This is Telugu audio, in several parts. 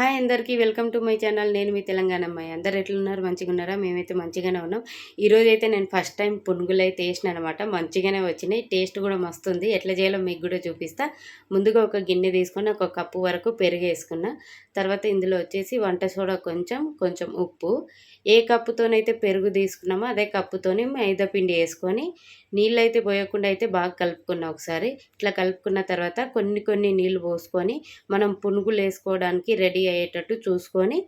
హాయ్ అందరికీ వెల్కమ్ టు మై ఛానల్. నేను మీ తెలంగాణ అమ్మాయి. అందరు ఎట్లున్నారు? మంచిగా ఉన్నారా మేమైతే మంచిగానే ఉన్నాం. ఈరోజు అయితే నేను ఫస్ట్ టైం పునుగులు అయితే వేసిన అనమాట. మంచిగానే వచ్చినాయి. టేస్ట్ కూడా మస్తుంది. ఎట్లా చేయాలో మీకు కూడా చూపిస్తా. ముందుగా ఒక గిన్నె తీసుకొని ఒక కప్పు వరకు పెరుగు వేసుకున్నా. తర్వాత ఇందులో వచ్చేసి వంట సోడా కొంచెం కొంచెం ఉప్పు. ఏ కప్పుతోనైతే పెరుగు తీసుకున్నామో అదే కప్పుతోని మైదా పిండి వేసుకొని నీళ్ళు అయితే పోయకుండా అయితే బాగా కలుపుకున్నా ఒకసారి. ఇట్లా కలుపుకున్న తర్వాత కొన్ని కొన్ని నీళ్ళు పోసుకొని మనం పునుగులు వేసుకోవడానికి రెడీ అయ్యేటట్టు చూసుకొని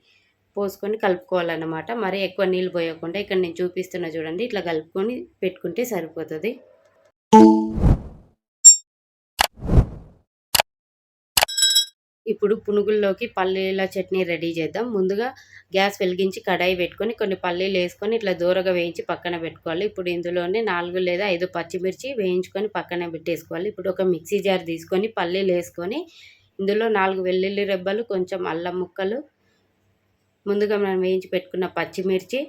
పోసుకొని కలుపుకోవాలన్నమాట. మరి ఎక్కువ నీళ్ళు పోయకుండా ఇక్కడ నేను చూపిస్తున్నా చూడండి ఇట్లా కలుపుకొని పెట్టుకుంటే సరిపోతుంది. ఇప్పుడు పునుగుల్లోకి పల్లీల చట్నీ రెడీ చేద్దాం. ముందుగా గ్యాస్ వెలిగించి కడాయి పెట్టుకొని కొన్ని పల్లీలు వేసుకొని ఇట్లా దూరగా వేయించి పక్కన పెట్టుకోవాలి. ఇప్పుడు ఇందులోనే నాలుగు లేదా ఐదు పచ్చిమిర్చి వేయించుకొని పక్కన పెట్టేసుకోవాలి. ఇప్పుడు ఒక మిక్సీ జార్ తీసుకొని పల్లీలు వేసుకొని ఇందులో నాలుగు వెల్లుల్లి రెబ్బలు కొంచెం అల్లం ముక్కలు. ముందుగా మనం వేయించి పెట్టుకున్న పచ్చిమిర్చి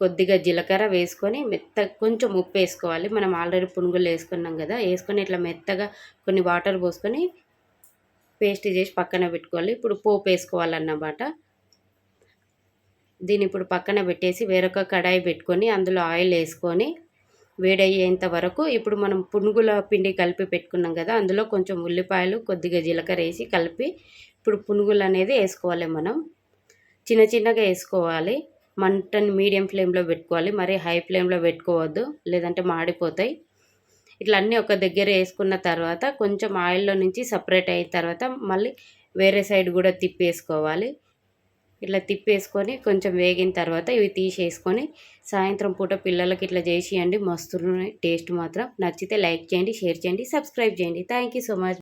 కొద్దిగా జీలకర్ర వేసుకొని మెత్త కొంచెం ఉప్పు వేసుకోవాలి. మనం ఆల్రెడీ పునుగులు వేసుకున్నాం కదా వేసుకొని ఇట్లా మెత్తగా కొన్ని వాటర్ పోసుకొని పేస్ట్ చేసి పక్కన పెట్టుకోవాలి. ఇప్పుడు పోపు వేసుకోవాలన్నమాట. దీన్ని ఇప్పుడు పక్కన పెట్టేసి వేరొక కడాయి పెట్టుకొని అందులో ఆయిల్ వేసుకొని వేడయ్యేంత వరకు ఇప్పుడు మనం పునుగుల పిండి కలిపి పెట్టుకున్నాం కదా అందులో కొంచెం ఉల్లిపాయలు కొద్దిగా జీలకర్ర వేసి కలిపి ఇప్పుడు పునుగులు అనేది వేసుకోవాలి మనం. చిన్న చిన్నగా వేసుకోవాలి. మంటని మీడియం ఫ్లేమ్లో పెట్టుకోవాలి. మరి హై ఫ్లేమ్లో పెట్టుకోవద్దు లేదంటే మాడిపోతాయి. ఇట్లా అన్నీ ఒక దగ్గర వేసుకున్న తర్వాత కొంచెం ఆయిల్లో నుంచి సపరేట్ అయిన తర్వాత మళ్ళీ వేరే సైడ్ కూడా తిప్పేసుకోవాలి. ఇట్లా తిప్పేసుకొని కొంచెం వేగిన తర్వాత ఇవి తీసేసుకొని సాయంత్రం పూట పిల్లలకి ఇట్లా చేసియండి. మస్తు టేస్ట్ మాత్రం. నచ్చితే లైక్ చేయండి షేర్ చేయండి సబ్స్క్రైబ్ చేయండి. Thank you so much